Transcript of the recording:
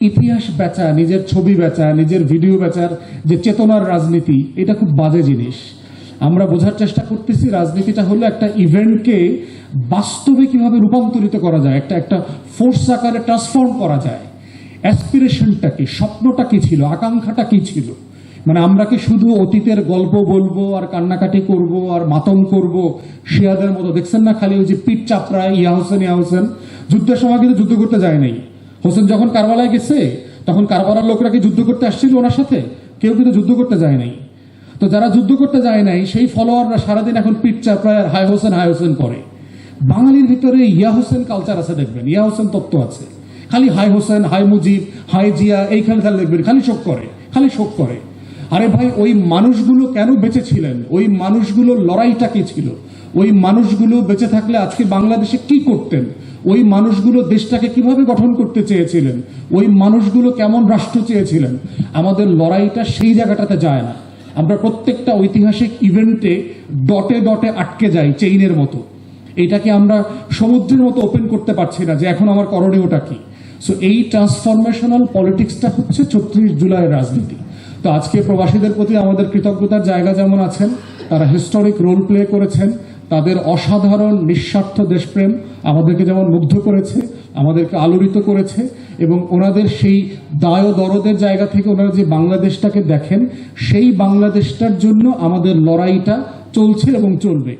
ইতিহাস বেচা, নিজের ছবি বেচা, নিজের ভিডিও বেচার যে চেতনার রাজনীতি, এটা খুব বাজে জিনিস। আমরা বোঝার চেষ্টা করতেছি রাজনীতিটা হলো একটা ইভেন্টকে বাস্তবে কীভাবে রূপান্তরিত করা যায়, একটা একটা ফোর্স আকারে ট্রান্সফর্ম করা যায়। অ্যাসপিরেশনটা কি, স্বপ্নটা কি ছিল, আকাঙ্ক্ষাটা কি ছিল? মানে আমরা কি শুধু অতীতের গল্প বলব, আর কান্নাকাটি করব, আর মাতম করব, শিয়াদের মতো, দেখছেন না খালি ওই যে পিঠ চাপড়ায়, ইয়া হোসেন ইয়া হোসেন? যুদ্ধের সময় কিন্তু যুদ্ধ করতে যায় নাই। হোসেন যখন কারবালায় গেছে, তখন কারবালার লোকরা কি যুদ্ধ করতে আসছিল ওনার সাথে? কেউ কিন্তু যুদ্ধ করতে যায় নাই। তো যারা যুদ্ধ করতে যায় নাই, সেই ফলোয়াররা সারাদিন এখন চাপড়ায় আর হাই হোসেন হাই হোসেন করে। বাঙালির ভিতরে ইয়া হোসেন কালচার আছে দেখবেন, ইয়া হোসেন তত্ত্ব আছে। খালি হাই হোসেন হাই মুজিব হাই জিয়া, এইখানে তাহলে দেখবেন, খালি শোক করে, খালি শোক করে। আরে ভাই, ওই মানুষগুলো কেন বেঁচে ছিলেন? ওই মানুষগুলোর লড়াইটা কি ছিল? ওই মানুষগুলো বেঁচে থাকলে আজকে বাংলাদেশে কি করতেন? ওই মানুষগুলো দেশটাকে কীভাবে গঠন করতে চেয়েছিলেন? ওই মানুষগুলো কেমন রাষ্ট্র চেয়েছিলেন? আমাদের লড়াইটা সেই জায়গাটাতে যায় না। আমরা প্রত্যেকটা ঐতিহাসিক ইভেন্টে ডটে ডটে আটকে যাই চেইনের মতো। এটাকে আমরা সমুদ্রের মতো ওপেন করতে পারছি না যে এখন আমার করণীয়টা কি? সো এই ট্রান্সফরমেশনাল পলিটিক্সটা হচ্ছে ছত্রিশ জুলাইয়ের রাজনীতি। তো আজকে প্রবাসীদের প্রতি আমাদের কৃতজ্ঞতার জায়গা যেমন আছেন, তারা হিস্টোরিক রোল প্লে করেছেন। তাদের অসাধারণ নিঃস্বার্থ দেশপ্রেম আমাদেরকে যেমন মুগ্ধ করেছে, আমাদেরকে আলোড়িত করেছে এবং ওনাদের সেই দায় দরদের জায়গা থেকে ওনারা যে বাংলাদেশটাকে দেখেন, সেই বাংলাদেশটার জন্য আমাদের লড়াইটা চলছে এবং চলবে।